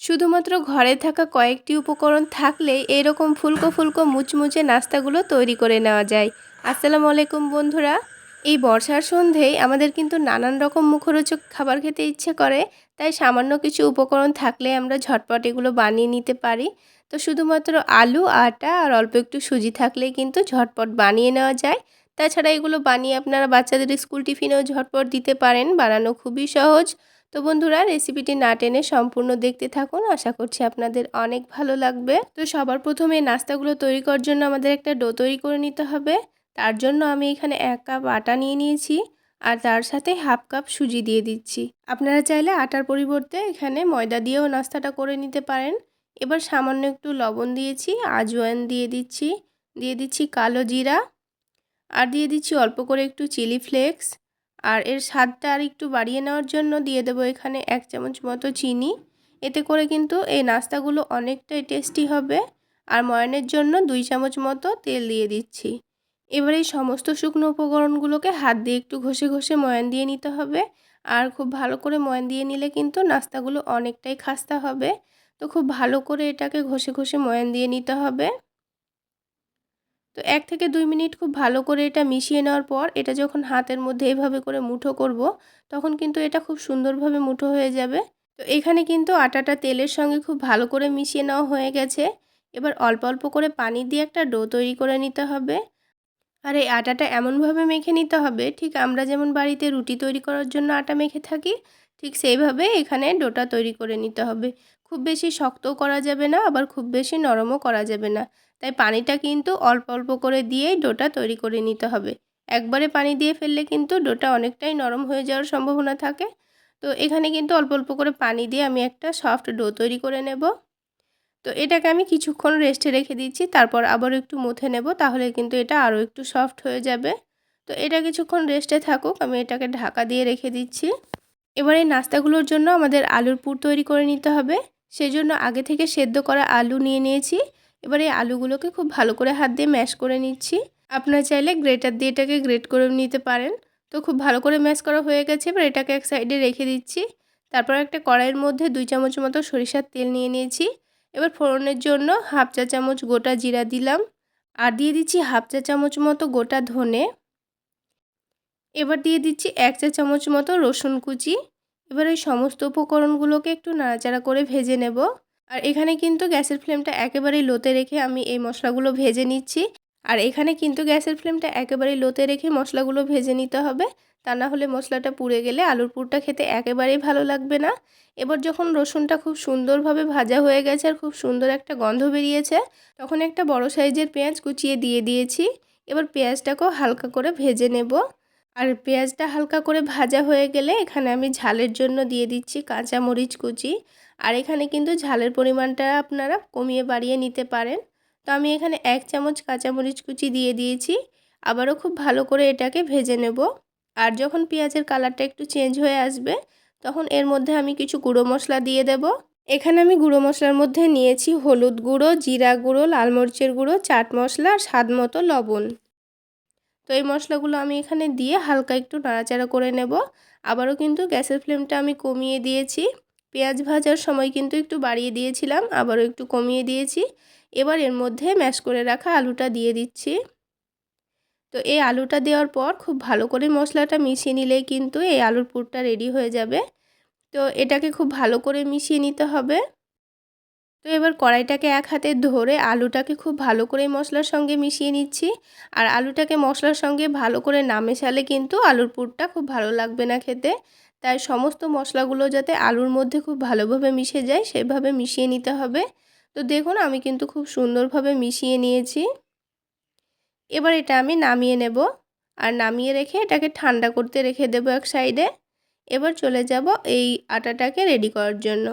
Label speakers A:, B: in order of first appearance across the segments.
A: শুধুমাত্র ঘরে থাকা কয়েকটি উপকরণ থাকলে এরকম ফুলকো ফুলকো মুচমুচে নাস্তাগুলো তৈরি করে নেওয়া যায়। আসসালামু আলাইকুম বন্ধুরা। এই বর্ষার সন্ধেয় আমাদের কিন্তু নানান রকম মুখরোচক খাবার খেতে ইচ্ছে করে, তাই সামান্য কিছু উপকরণ থাকলে আমরা ঝটপট এগুলো বানিয়ে নিতে পারি। তো শুধুমাত্র আলু, আটা আর অল্প একটু সুজি থাকলেই কিন্তু ঝটপট বানিয়ে নেওয়া যায়। তাছাড়া এগুলো বানিয়ে আপনারা বাচ্চাদের স্কুল টিফিনেও ঝটপট দিতে পারেন, বানানো খুবই সহজ। তো বন্ধুরা রেসিপিটি না টেনে সম্পূর্ণ দেখতে থাকুন। আশা করছি আপনাদের অনেক ভালো লাগবে। তো সবার প্রথমে নাস্তাগুলো তৈরি করার জন্য আমাদের একটা ডো তৈরি করে নিতে হবে। তার জন্য আমি এখানে এক কাপ আটা নিয়ে নিয়েছি আর তার সাথে হাফ কাপ সুজি দিয়ে দিচ্ছি। আপনারা চাইলে আটার পরিবর্তে এখানে ময়দা দিয়েও নাস্তাটা করে নিতে পারেন। এবার সামান্য একটু লবণ দিয়েছি আজওয়ান দিয়ে দিচ্ছি। দিয়ে দিচ্ছি কালো জিরা। আর দিয়ে দিচ্ছি অল্প করে একটু চিলি ফ্লেক্স। আর এর স্বাদটা আর একটু বাড়িয়ে নেওয়ার জন্য দিয়ে দেবো এখানে এক চামচ মতো চিনি। এতে করে কিন্তু এই নাস্তাগুলো অনেকটাই টেস্টি হবে। আর ময়নের জন্য দুই চামচ মতো তেল দিয়ে দিচ্ছি। এবার এই সমস্ত শুকনো উপকরণগুলোকে হাত দিয়ে একটু ঘষে ঘষে ময়ান দিয়ে নিতে হবে। আর খুব ভালো করে ময়ান দিয়ে নিলে কিন্তু নাস্তাগুলো অনেকটাই খাস্তা হবে। তো খুব ভালো করে এটাকে ঘষে ঘষে ময়ান দিয়ে নিতে হবে। তো এক থেকে দুই মিনিট খুব ভালো করে এটা মিশিয়ে নেওয়ার পর এটা যখন হাতের মধ্যে এভাবে করে মুঠো করব, তখন কিন্তু এটা খুব সুন্দরভাবে মুঠো হয়ে যাবে। তো এখানে কিন্তু আটাটা তেলের সঙ্গে খুব ভালো করে মিশিয়ে নেওয়া হয়ে গেছে। এবার অল্প অল্প করে পানি দিয়ে একটা ডো তৈরি করে নিতে হবে। আর এই আটাটা এমনভাবে মেখে নিতে হবে, ঠিক আমরা যেমন বাড়িতে রুটি তৈরি করার জন্য আটা মেখে থাকি, ঠিক সেইভাবে এখানে ডোটা তৈরি করে নিতে হবে। খুব বেশি শক্তও করা যাবে না, আবার খুব বেশি নরমও করা যাবে না। তাই পানিটা কিন্তু অল্প অল্প করে দিয়েই ডোটা তৈরি করে নিতে হবে। একবারে পানি দিয়ে ফেললে কিন্তু ডোটা অনেকটাই নরম হয়ে যাওয়ার সম্ভাবনা থাকে। তো এখানে কিন্তু অল্প অল্প করে পানি দিয়ে আমি একটা সফট ডো তৈরি করে নেব। তো এটাকে আমি কিছুক্ষণ রেস্টে রেখে দিচ্ছি, তারপর আবার একটু মুথে নেব, তাহলে কিন্তু এটা আরও একটু সফট হয়ে যাবে। তো এটা কিছুক্ষণ রেস্টে থাকুক, আমি এটাকে ঢাকা দিয়ে রেখে দিচ্ছি। এবার এই নাস্তাগুলোর জন্য আমাদের আলুর পুর তৈরি করে নিতে হবে। সেজন্য আগে থেকে সেদ্ধ করা আলু নিয়ে নিয়েছি। এবার এই আলুগুলোকে খুব ভালো করে হাত দিয়ে ম্যাশ করে নিচ্ছি। আপনারা চাইলে গ্রেটার দিয়ে এটাকে গ্রেট করে নিতে পারেন। তো খুব ভালো করে ম্যাশ করা হয়ে গেছে। এবার এটাকে এক সাইডে রেখে দিচ্ছি। তারপর একটা কড়াইয়ের মধ্যে দুই চামচ মতো সরিষার তেল নিয়ে নিয়েছি। এবার ফোড়নের জন্য হাফ চা চামচ গোটা জিরা দিলাম। আর দিয়ে দিচ্ছি হাফ চা চামচ মতো গোটা ধনে। এবার দিয়ে দিচ্ছি এক চা চামচ মতো রসুন কুচি। এবার এই সমস্ত উপকরণগুলোকে একটু নাড়াচাড়া করে ভেজে নেব। আর এখানে কিন্তু গ্যাসের ফ্লেমটা একেবারেই লোতে রেখে আমি এই মশলাগুলো ভেজে নিচ্ছি। আর এখানে কিন্তু গ্যাসের ফ্লেমটা একেবারেই লোতে রেখে মশলাগুলো ভেজে নিতে হবে। তা না হলে মশলাটা পুড়ে গেলে আলুর পুরটা খেতে একেবারেই ভালো লাগবে না। এবার যখন রসুনটা খুব সুন্দরভাবে ভাজা হয়ে গেছে আর খুব সুন্দর একটা গন্ধ বেরিয়েছে, তখন একটা বড় সাইজের পেঁয়াজ কুচিয়ে দিয়ে দিয়েছি। এবার পেঁয়াজটাকেও হালকা করে ভেজে নেব। আর পেঁয়াজটা হালকা করে ভাজা হয়ে গেলে এখানে আমি ঝালের জন্য দিয়ে দিচ্ছি কাঁচা মরিচ কুচি। আর এখানে কিন্তু ঝালের পরিমাণটা আপনারা কমিয়ে বাড়িয়ে নিতে পারেন। তো আমি এখানে এক চামচ কাঁচামরিচ কুচি দিয়ে দিয়েছি। আবারও খুব ভালো করে এটাকে ভেজে নেব। আর যখন পেঁয়াজের কালারটা একটু চেঞ্জ হয়ে আসবে, তখন এর মধ্যে আমি কিছু গুঁড়ো মশলা দিয়ে দেব। এখানে আমি গুঁড়ো মশলার মধ্যে নিয়েছি হলুদ গুঁড়ো, জিরা গুঁড়ো, লাল মরিচের গুঁড়ো, চাট মশলা আর স্বাদ মতো লবণ। তো এই মশলাগুলো আমি এখানে দিয়ে হালকা একটু নাড়াচাড়া করে নেব। আবারও কিন্তু গ্যাসের ফ্লেমটা আমি কমিয়ে দিয়েছি। পেঁয়াজ ভাজার সময় কিন্তু একটু বাড়িয়ে দিয়েছিলাম, আবারও একটু কমিয়ে দিয়েছি। এবার এর মধ্যে ম্যাশ করে রাখা আলুটা দিয়ে দিচ্ছি। তো এই আলুটা দেওয়ার পর খুব ভালো করে মশলাটা মিশিয়ে নিলেই কিন্তু এই আলুর পুরটা রেডি হয়ে যাবে। তো এটাকে খুব ভালো করে মিশিয়ে নিতে হবে। তো এবার কড়াইটাকে এক হাতে ধরে আলুটাকে খুব ভালো করে মশলার সঙ্গে মিশিয়ে নিচ্ছি। আর আলুটাকে মশলার সঙ্গে ভালো করে না মেশালে কিন্তু আলুর পুরটা খুব ভালো লাগবে না খেতে। তাই সমস্ত মশলাগুলো যাতে আলুর মধ্যে খুব ভালোভাবে মিশে যায় সেভাবে মিশিয়ে নিতে হবে। তো দেখুন আমি কিন্তু খুব সুন্দরভাবে মিশিয়ে নিয়েছি। এবার এটা আমি নামিয়ে নেব। আর নামিয়ে রেখে এটাকে ঠান্ডা করতে রেখে দেবো এক সাইডে। এবার চলে যাব এই আটাটাকে রেডি করার জন্য।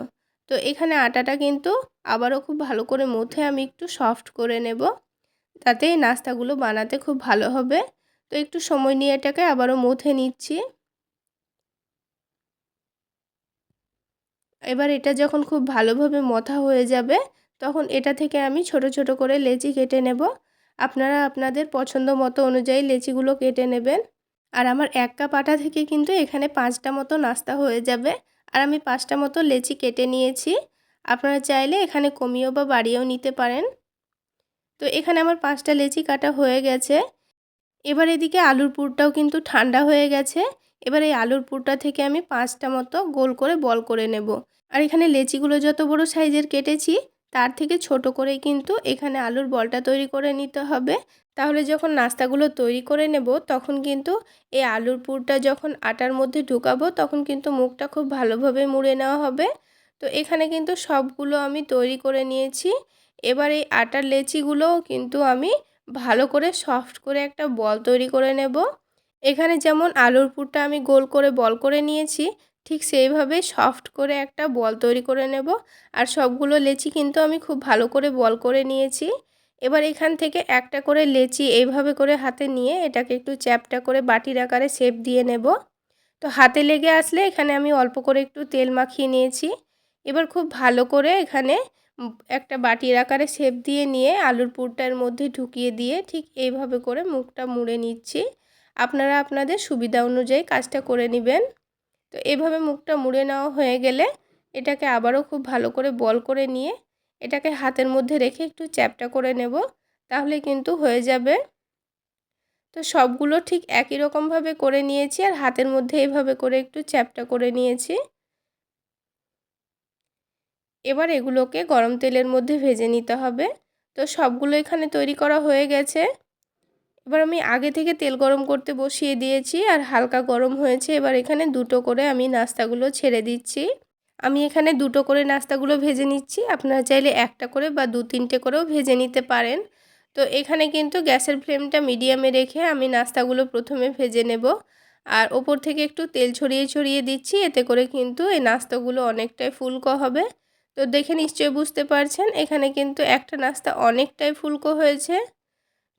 A: তো এখানে আটাটা কিন্তু আবারও খুব ভালো করে মথে আমি একটু সফট করে নেব। তাতে এই নাস্তাগুলো বানাতে খুব ভালো হবে। তো একটু সময় নিয়ে এটাকে আবারও মথে নিচ্ছি। এবার এটা যখন খুব ভালোভাবে মথা হয়ে যাবে, তখন এটা থেকে আমি ছোট ছোট করে লেচি কেটে নেব। আপনারা আপনাদের পছন্দ মতো অনুযায়ী লেচিগুলো কেটে নেবেন। আর আমার এক কাপ আটা থেকে কিন্তু এখানে পাঁচটা মতো নাস্তা হয়ে যাবে। আর আমি পাঁচটা মতো লেচি কেটে নিয়েছি। আপনারা চাইলে এখানে কমিয়েও বা বাড়িয়েও নিতে পারেন। তো এখানে আমার পাঁচটা লেচি কাটা হয়ে গেছে। এবার এদিকে আলুর পুরটাও কিন্তু ঠান্ডা হয়ে গেছে। এবার এই আলুর পুরটা থেকে আমি পাঁচটা মতো গোল করে বল করে নেব। আর এখানে লেচিগুলো যত বড় সাইজের কেটেছি তার থেকে ছোট করেই কিন্তু এখানে আলুর বলটা তৈরি করে নিতে হবে। তাহলে যখন নাস্তাগুলো তৈরি করে নেব, তখন কিন্তু এই আলুর পুরটা যখন আটার মধ্যে ঢুকাবো, তখন কিন্তু মুখটা খুব ভালোভাবে মুড়ে নেওয়া হবে। তো এখানে কিন্তু সবগুলো আমি তৈরি করে নিয়েছি। এবার এই আটার লেচিগুলোও কিন্তু আমি ভালো করে সফট করে একটা বল তৈরি করে নেব। এখানে যেমন আলুর পুরটা আমি গোল করে বল করে নিয়েছি ঠিক সেইভাবে সফট করে একটা বল তৈরি করে নেব। আর সবগুলো লেচি কিন্তু আমি খুব ভালো করে বল করে নিয়েছি। এবার এখান থেকে একটা করে লেচি এইভাবে করে হাতে নিয়ে এটাকে একটু চ্যাপটা করে বাটির আকারে শেপ দিয়ে নেব। তো হাতে লেগে আসলে এখানে আমি অল্প করে একটু তেল মাখিয়ে নিয়েছি। এবার খুব ভালো করে এখানে একটা বাটির আকারে শেপ দিয়ে নিয়ে আলুর পুরটার মধ্যে ঢুকিয়ে দিয়ে ঠিক এইভাবে করে মুখটা মুড়ে নিচ্ছি। আপনারা আপনাদের সুবিধা অনুযায়ী কাজটা করে নেবেন। তো এভাবে মুখটা মুড়ে নেওয়া হয়ে গেলে এটাকে আবারও খুব ভালো করে বল করে নিয়ে এটাকে হাতের মধ্যে রেখে একটু চ্যাপটা করে নেব, তাহলে কিন্তু হয়ে যাবে। তো সবগুলো ঠিক একই রকমভাবে করে নিয়েছি আর হাতের মধ্যে এইভাবে করে একটু চ্যাপটা করে নিয়েছি। এবার এগুলোকে গরম তেলের মধ্যে ভেজে নিতে হবে। তো সবগুলো এখানে তৈরি করা হয়ে গেছে। এবার আমি আগে থেকে তেল গরম করতে বসিয়ে দিয়েছি আর হালকা গরম হয়েছে। এবার এখানে দুটো করে আমি নাস্তাগুলো ছেড়ে দিচ্ছি। আমি এখানে দুটো করে নাস্তাগুলো ভেজে নিচ্ছি। আপনারা চাইলে একটা করে বা দু তিনটে করেও ভেজে নিতে পারেন। তো এখানে কিন্তু গ্যাসের ফ্লেমটা মিডিয়ামে রেখে আমি নাস্তাগুলো প্রথমে ভেজে নেব। আর ওপর থেকে একটু তেল ছড়িয়ে ছড়িয়ে দিচ্ছি। এতে করে কিন্তু এই নাস্তাগুলো অনেকটাই ফুলকো হবে। তো দেখে নিশ্চয়ই বুঝতে পারছেন, এখানে কিন্তু একটা নাস্তা অনেকটাই ফুলকো হয়েছে।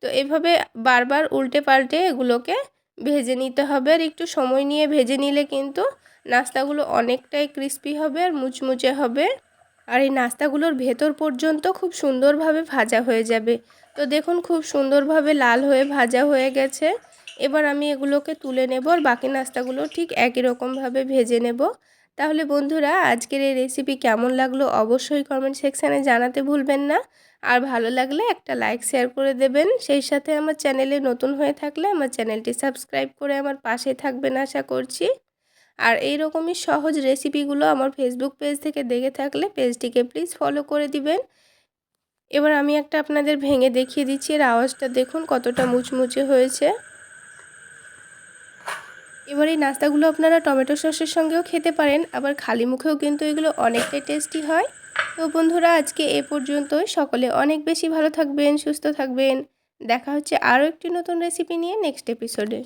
A: তো এভাবে বারবার উল্টে পাল্টে এগুলোকে ভেজে নিতে হবে। আর একটু সময় নিয়ে ভেজে নিলে কিন্তু নাস্তাগুলো অনেকটাই ক্রিস্পি হবে আর মুচমুচে হবে। আর এই নাস্তাগুলোর ভেতর পর্যন্ত খুব সুন্দরভাবে ভাজা হয়ে যাবে। তো দেখুন খুব সুন্দরভাবে লাল হয়ে ভাজা হয়ে গেছে। এবার আমি এগুলোকে তুলে নেব আর বাকি নাস্তাগুলো ঠিক একই রকমভাবে ভেজে নেব। তাহলে বন্ধুরা, আজকের এই রেসিপি কেমন লাগল অবশ্যই কমেন্ট সেকশানে জানাতে ভুলবেন না। আর ভালো লাগলে একটা লাইক শেয়ার করে দেবেন। সেই সাথে আমার চ্যানেলে নতুন হয়ে থাকলে আমার চ্যানেলটি সাবস্ক্রাইব করে আমার পাশে থাকবেন আশা করছি। আর এই রকমই সহজ রেসিপিগুলো আমার ফেসবুক পেজ থেকে দেখে থাকলে পেজটিকে প্লিজ ফলো করে দিবেন। এবার আমি একটা আপনাদের ভেঙে দেখিয়ে দিচ্ছি, এর আওয়াজটা দেখুন কতটা মুচমুচে হয়েছে। এবার এই নাস্তাগুলো আপনারা টমেটো সসের সঙ্গেও খেতে পারেন, আবার খালি মুখেও কিন্তু এগুলো অনেকটাই টেস্টি হয়। তো বন্ধুরা, আজকে এ পর্যন্তই। সকলে অনেক বেশি ভালো থাকবেন, সুস্থ থাকবেন। দেখা হচ্ছে আরও একটি নতুন রেসিপি নিয়ে নেক্সট এপিসোডে